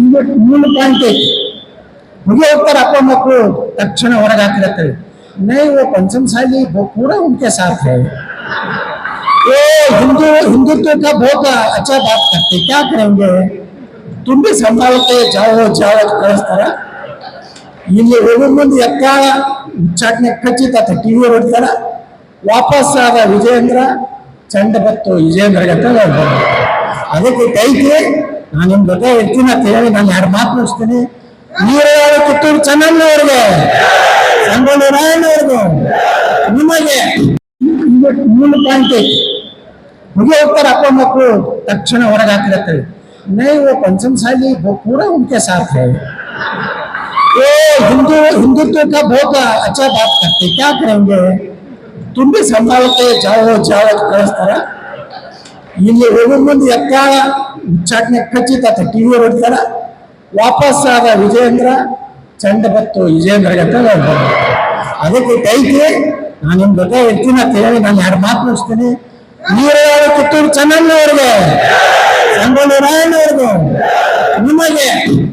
मुझे होकर आपको मको तक्षण और नहीं वो पंचमशाली वो पूरा उनके साथ है ये हिंदू हिंदुत्व का बहुत अच्छा बात करते क्या करेंगे तुम भी संभालते जाओ जाओ वापस विजयेन्द्र चंडपत् विजयेन्द्र अद्क ನಾನು ನಿಮಗೆ ಹೇಳ್ತೀನಿ ಅಕ್ಕೆ ಅಲ್ಲಿ ನಾನು ಅರ್ಮತ್ಲಸ್ತಿನಿ ವೀರಯಾಕುಟು ಚನನ್ ಅವರಿಗೆ ಜಯ ಸಂಭನಾರಾಯಣ ಅವರಿಗೆ ಜಯ ನಿಮಗೆ ಇವತ್ತು ಮೂರು ಪಾಂತೆ ಬುಗೆ ಹೋಗ್ತಾರ ಅಪ್ಪ ಮಕ್ಕು ತಕ್ಷಣ ಹೊರಗಾಕ್ಕೆ ಇರ್ತೀವಿ ನೈವು consumption ಶಾಲೀ ಬೋ پورا ಅವರ ಜೊತೆ ಓ ಹಿಂದೂ ಹಿಂದೂತ್ವಕ್ಕೆ ಭೋಕಾ ಅಚ್ಚಾ ಮಾತ್ ಕರ್ತೆ ಕ್ಯಾ ಕರಂಗೇ ತುಮ್ بھی ಸಂभालತೆ ಜಾವೋ ಜಾವತ್ ಕರಸ್ತಾರ ಇಲ್ಲಿ ಹೋಗೋ ಮುಂದೆ ಎಕ್ಕಾಳ ಉಚ್ಚಾಟನೆ ಖಚಿತ ಟಿವಿ ಹೊಡಿತಾರ ವಾಪಸ್ ಆದ ವಿಜೇಂದ್ರ ಚಂಡ ಬತ್ತು ವಿಜೇಂದ್ರ ಅಂತ ಅದಕ್ಕೆ ಕೈಕಿ ನಾನು ನಿಮ್ಗೆ ಜೊತೆ ಇರ್ತೀನಿ ಅಂತ ಹೇಳಿ ನಾನು ಎರಡು ಮಾತು ಮುಗಿಸ್ತೀನಿ ನೀರು ಕಿತ್ತೂರು ಅವ್ರಿಗೆ ಸಂಗೊಳ್ಳಿ ರಾಯಣ್ಣ